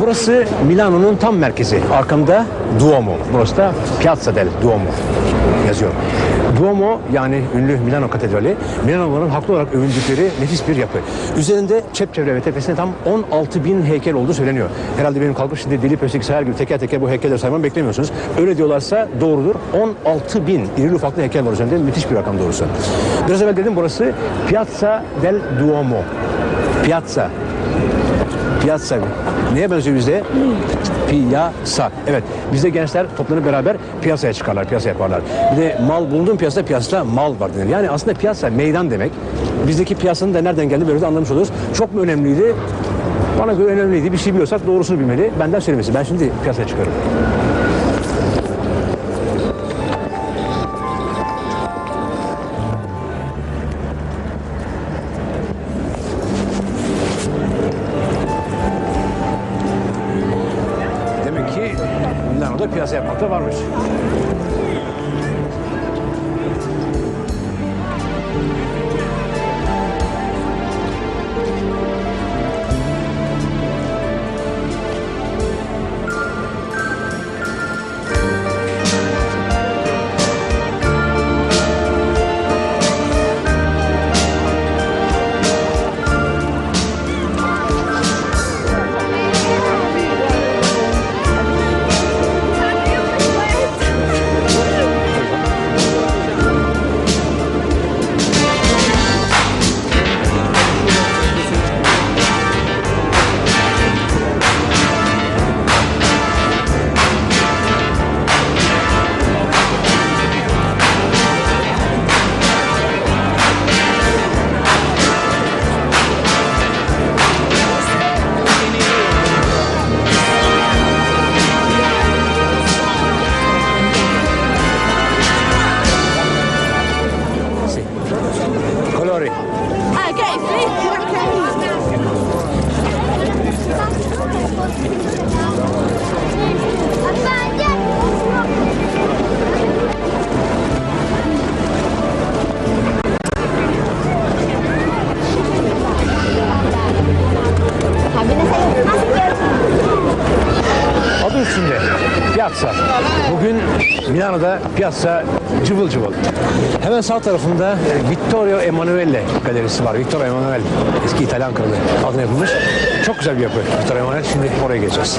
Burası Milano'nun tam merkezi. Arkamda Duomo. Burası da Piazza del Duomo yazıyor. Duomo yani ünlü Milano Katedrali, Milano'ların haklı olarak övündükleri nefis bir yapı. Üzerinde çepçevre ve tepesinde tam 16 bin heykel olduğu söyleniyor. Herhalde benim kalkıp şimdi deli pöstek sayar gibi teker teker bu heykelleri saymamı beklemiyorsunuz. Öyle diyorlarsa doğrudur. 16 bin irili ufaklı heykel var üzerinde. Müthiş bir rakam doğrusu. Biraz evvel dedim burası Piazza del Duomo. Piazza Piyasa. Neye benziyor bizde? Piyasa. Evet. Bizde gençler toplanıp beraber piyasaya çıkarlar, piyasa yaparlar. Bir de mal bulunduğun piyasada piyasada mal var denir. Yani aslında piyasa meydan demek. Bizdeki piyasanın da nereden geldiğini böyle de anlamış oluyoruz. Çok mu önemliydi? Bana göre önemliydi. Bir şey biliyorsak doğrusunu bilmeli. Benden söylemesi. Ben şimdi piyasaya çıkıyorum. Yapmakta varmış. sorry. Piazza. Bugün Milano'da piyasa cıvıl cıvıl. Hemen sağ tarafında e, Vittorio Emanuele galerisi var. Vittorio Emanuele. Eski İtalyan kralı adına yapılmış. Çok güzel bir yapı. Vittorio Emanuele. Şimdi oraya geçeceğiz.